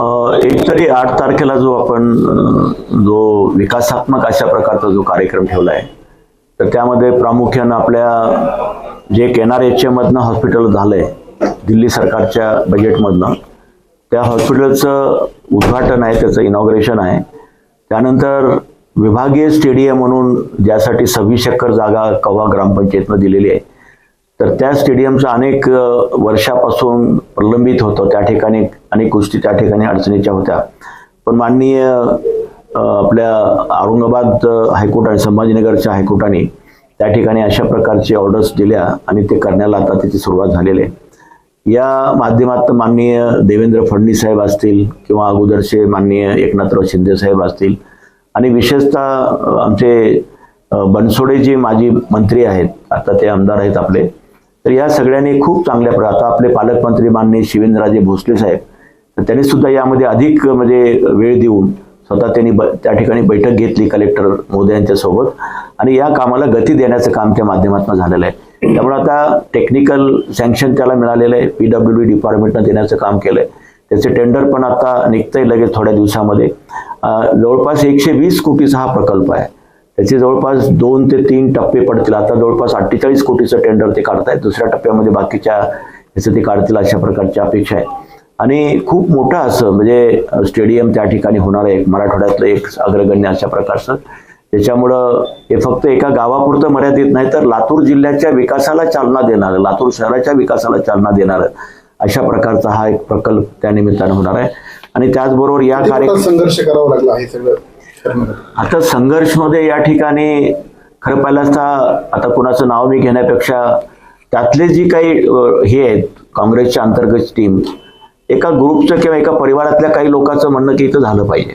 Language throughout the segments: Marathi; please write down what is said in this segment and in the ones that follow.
एक तरी आठ तारखेला जो आपण जो विकासात्मक अशा प्रकारचा जो कार्यक्रम ठेवला आहे तर त्यामध्ये प्रामुख्यानं आपल्या जे एन आर एच एमधनं हॉस्पिटल झालं आहे दिल्ली सरकारच्या बजेटमधनं त्या हॉस्पिटलचं उद्घाटन आहे त्याचं इनॉग्रेशन आहे. त्यानंतर विभागीय स्टेडियम म्हणून ज्यासाठी सव्वीस एकर जागा कवा ग्रामपंचायतनं दिलेली आहे तर त्या स्टेडियमचं अनेक वर्षापासून प्रलंबित होतं. त्या ठिकाणी अनेक गोष्टी त्या ठिकाणी अडचणीच्या होत्या. पण माननीय आपल्या औरंगाबाद हायकोर्ट आणि संभाजीनगरच्या हायकोर्टाने त्या ठिकाणी अशा प्रकारचे ऑर्डर्स दिल्या आणि ते करण्याला आता त्याची सुरुवात झालेली आहे. या माध्यमात माननीय देवेंद्र फडणवीस साहेब असतील किंवा अगोदरचे माननीय एकनाथराव शिंदे साहेब असतील आणि विशेषतः आमचे बनसोडे जे माजी मंत्री आहेत आता ते आमदार आहेत आपले तर या सगळ्यांनी खूप चांगल्या प्र आता आपले पालकमंत्री माननीय शिवेंद्रराजे भोसले साहेब त्यांनी सुद्धा यामध्ये अधिक म्हणजे वेळ देऊन स्वतः त्यांनी ब त्या ठिकाणी बैठक घेतली कलेक्टर महोदयांच्या सोबत आणि या कामाला गती देण्याचं काम त्या माध्यमातून झालेलं आहे. त्यामुळे आता टेक्निकल सँक्शन त्याला मिळालेलं आहे. पी डब्ल्यू डी डिपार्टमेंटनं देण्याचं काम केलंय. त्याचे टेंडर पण आता निघतंय लगेच थोड्या दिवसामध्ये. जवळपास एकशे वीस कोटीचा हा प्रकल्प आहे. त्याचे जवळपास दोन ते तीन टप्पे पडतील. आता जवळपास अठ्ठेचाळीस कोटीचं टेंडर ते काढतायत. दुसऱ्या टप्प्यामध्ये बाकीच्या याचं ते काढतील अशा प्रकारची अपेक्षा आहे. आणि खूप मोठं असं म्हणजे स्टेडियम त्या ठिकाणी होणार आहे. मराठवाड्यातलं एक अग्रगण्य अशा प्रकारचं. त्याच्यामुळं हे फक्त एका गावापुरतं मर्यादित नाही तर लातूर जिल्ह्याच्या विकासाला चालना देणारं लातूर शहराच्या विकासाला चालना देणारं अशा प्रकारचा हा एक प्रकल्प त्या निमित्तानं होणार आहे. आणि त्याचबरोबर या किती कार्य मोठा संघर्ष करावा लागला हे सगळं? आता संघर्षमध्ये या ठिकाणी खरं पाहिलं असता आता कुणाचं नाव मी घेण्यापेक्षा त्यातले जी काही हे आहेत काँग्रेसच्या अंतर्गत टीम एका ग्रुपचं किंवा एका परिवारातल्या काही लोकांचं म्हणणं की इथं झालं पाहिजे.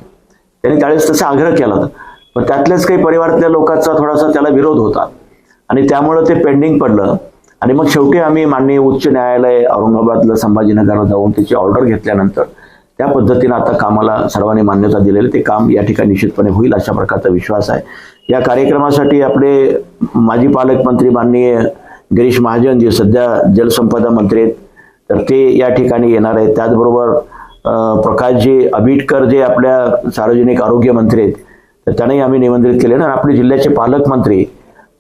त्यांनी त्यावेळेस तसा आग्रह केला. होता पण त्यातल्याच काही परिवारातल्या लोकांचा थोडासा त्याला विरोध होता. आणि त्यामुळं ते पेंडिंग पडलं. आणि मग शेवटी आम्ही माननीय उच्च न्यायालय औरंगाबादला संभाजीनगरला जाऊन त्याची ऑर्डर घेतल्यानंतर त्या पद्धतीनं आता कामाला सर्वांनी मान्यता दिलेली. ते काम या ठिकाणी निश्चितपणे होईल अशा प्रकारचा विश्वास आहे. या कार्यक्रमासाठी आपले माजी पालकमंत्री माननीय गिरीश महाजन जे सध्या जलसंपदा मंत्री आहेत तर ते या ठिकाणी येणार आहेत. त्याचबरोबर प्रकाशजी आबिटकर जे आपल्या सार्वजनिक आरोग्य मंत्री आहेत तर त्यांनाही आम्ही निमंत्रित केले ना. आपले जिल्ह्याचे पालकमंत्री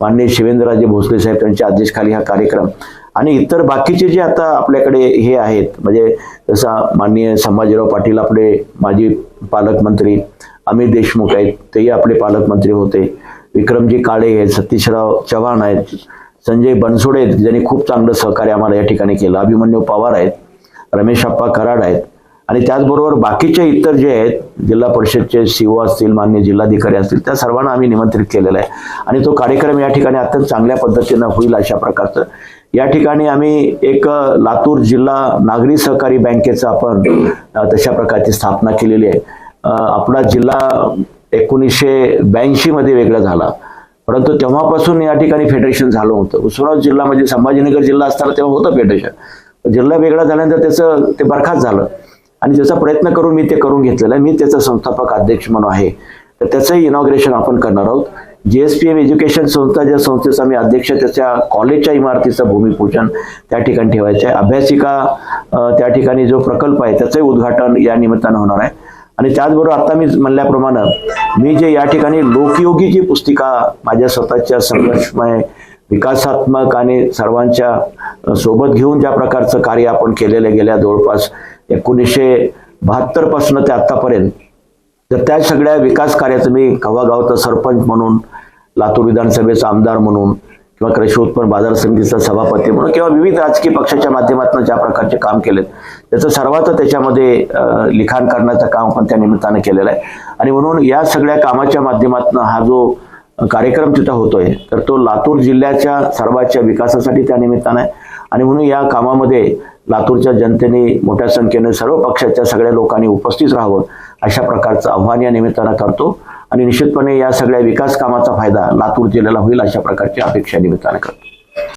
माननीय शिवेंद्रराजे भोसले साहेब त्यांच्या अध्यक्षखाली हा कार्यक्रम आणि इतर बाकीचे जे आता आपल्याकडे हे आहेत म्हणजे जसा माननीय संभाजीराव पाटील आपले माजी पालकमंत्री अमित देशमुख आहेत तेही आपले पालकमंत्री होते. विक्रमजी काळे आहेत सतीशराव चव्हाण आहेत संजय बनसोडे आहेत ज्यांनी खूप चांगलं सहकार्य आम्हाला या ठिकाणी केलं. अभिमन्यू पवार आहेत रमेश अप्पा कराड आहेत. आणि त्याचबरोबर बाकीचे इतर जे आहेत जिल्हा परिषदचे सीओ असतील मान्य जिल्हाधिकारी असतील त्या सर्वांना आम्ही निमंत्रित केलेलं आहे. आणि तो कार्यक्रम या ठिकाणी अत्यंत चांगल्या पद्धतीनं होईल अशा प्रकारचं. या ठिकाणी आम्ही एक लातूर जिल्हा नागरी सहकारी बँकेचं आपण तशा प्रकारची स्थापना केलेली आहे. आपला जिल्हा एकोणीसशे ब्याऐंशीमध्ये वेगळा झाला. परंतु तेव्हापासून या ठिकाणी फेडरेशन झालं होतं. उस्मानाबाद जिल्हा म्हणजे संभाजीनगर जिल्हा असताना तेव्हा होतं फेडरेशन जिल्हा वेगळा झाल्यानंतर त्याचं ते बरखास्त झालं. आणि त्याचा प्रयत्न करून मी ते करून घेतलेलं आहे. मी त्याचा संस्थापक अध्यक्ष म्हणून आहे. तर त्याचंही इनॉग्रेशन आपण करणार आहोत. G S P M education संस्था ज्या संस्थेचा मी अध्यक्ष त्याच्या कॉलेजच्या इमारतीचं भूमिपूजन त्या ठिकाणी ठेवायचं आहे. अभ्यासिका त्या ठिकाणी जो प्रकल्प आहे त्याचंही उद्घाटन या निमित्तानं होणार आहे. आणि त्याचबरोबर आता मी म्हणल्याप्रमाणे मी जे या ठिकाणी लोकयोगी जी पुस्तिका माझ्या स्वतःच्या संघर्षमय विकासात्मक आणि सर्वांच्या सोबत घेऊन ज्या प्रकारचं कार्य आपण केलेलं गेल्या जवळपास एकोणीसशे बहात्तरपासून ते आतापर्यंत तर त्या सगळ्या विकास कार्याचं मी कव्हा गावचा सरपंच म्हणून लातूर विधानसभेचा आमदार म्हणून किंवा कृषी उत्पन्न बाजार समितीचा सभापती म्हणून किंवा विविध राजकीय पक्षाच्या माध्यमातून ज्या प्रकारचे काम केलेत त्याचं सर्वात त्याच्यामध्ये लिखाण करण्याचं काम पण त्या निमित्तानं केलेलं आहे. आणि म्हणून या सगळ्या कामाच्या माध्यमातून हा जो कार्यक्रम तिथं होतोय तर तो लातूर जिल्ह्याच्या सर्वांच्या विकासासाठी त्या निमित्तानं आहे. आणि म्हणून या कामामध्ये लातूरच्या जनतेने मोठ्या संख्येने सर्व पक्षाच्या सगळ्या लोकांनी उपस्थित राहावं अशा प्रकारचं आव्हान या निमित्तानं करतो. आणि निश्चितपणे या सगळ्या विकास कामाचा फायदा लातूर जिल्ह्याला होईल अशा प्रकारची अपेक्षा निमित्तानं करतो.